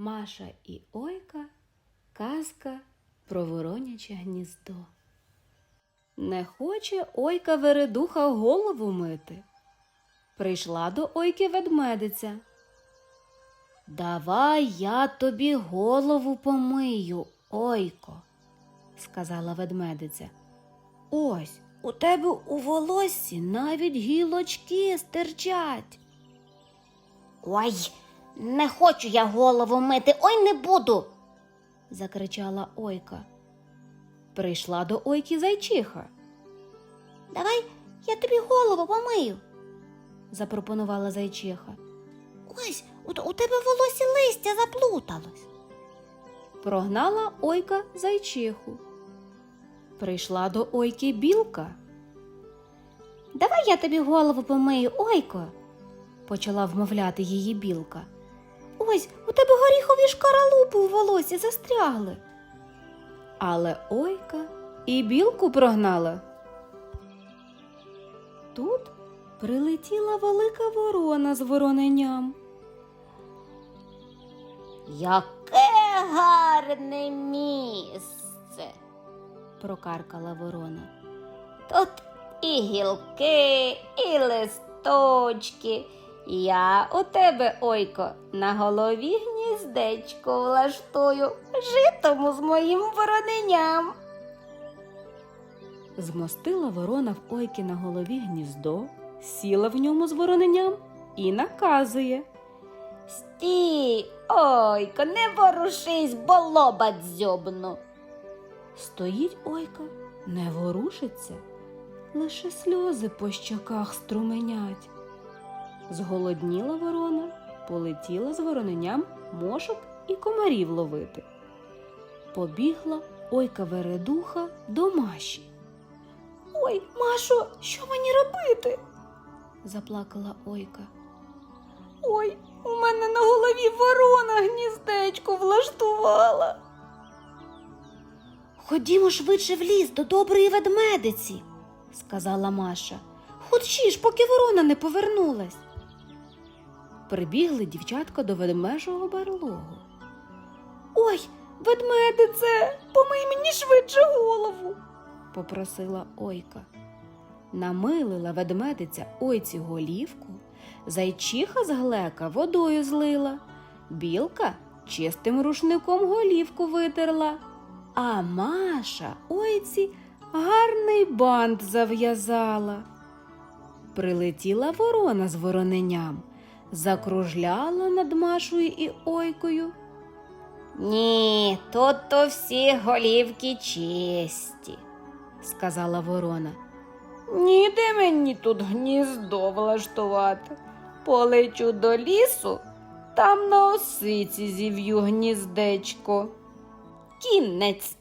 Маша і Ойка казка про вороняче гніздо. Не хоче Ойка Вередуха голову мити. Прийшла до Ойки ведмедиця. Давай я тобі голову помию, Ойко, сказала ведмедиця. Ось у тебе у волоссі навіть гілочки стирчать. Ой, не хочу я голову мити, ой не буду. закричала Ойка. Прийшла до Ойки зайчиха, Давай я тобі голову помию. запропонувала зайчиха. Ось у, у тебе волосі листя заплуталось. Прогнала Ойка зайчиху. Прийшла до Ойки білка, Давай я тобі голову помию, ойко. почала вмовляти її білка. Ось у тебе горіхові шкаралупи у волосі застрягли. Але Ойка і білку прогнала. Тут прилетіла велика ворона з вороненям. Яке гарне місце. прокаркала ворона. Тут і гілки, і листочки. Я у тебе, ойко, на голові гніздечко влаштую, житому з моїм вороненням. Змостила ворона в Ойки на голові гніздо, сіла в ньому з вороненям і наказує. Стій, ойко, не ворушись, бо лоба дзьобну. Стоїть Ойка, не ворушиться, лише сльози по щоках струменять. Зголодніла ворона, полетіла з вороненям мошок і комарів ловити. Побігла Ойка Вередуха до Маші. Ой, Машо, що мені робити? Заплакала Ойка. Ой, у мене на голові ворона гніздечко влаштувала. Ходімо швидше в ліс до доброї ведмедиці, сказала Маша. Хочеш, поки ворона не повернулась. Прибігли дівчатка до ведмежого барлогу. Ой, ведмедице, помий мені швидше голову. попросила Ойка. Намилила ведмедиця ойці голівку, зайчиха з глека водою злила, білка чистим рушником голівку витерла, а Маша ойці гарний бант зав'язала. Прилетіла ворона з вороненям, закружляла над Машою і ойкою. Ні, тут то всі голівки чисті. сказала ворона. Ніде мені тут гніздо влаштувати. Полечу до лісу, там на осиці зів'ю гніздечко. Кінець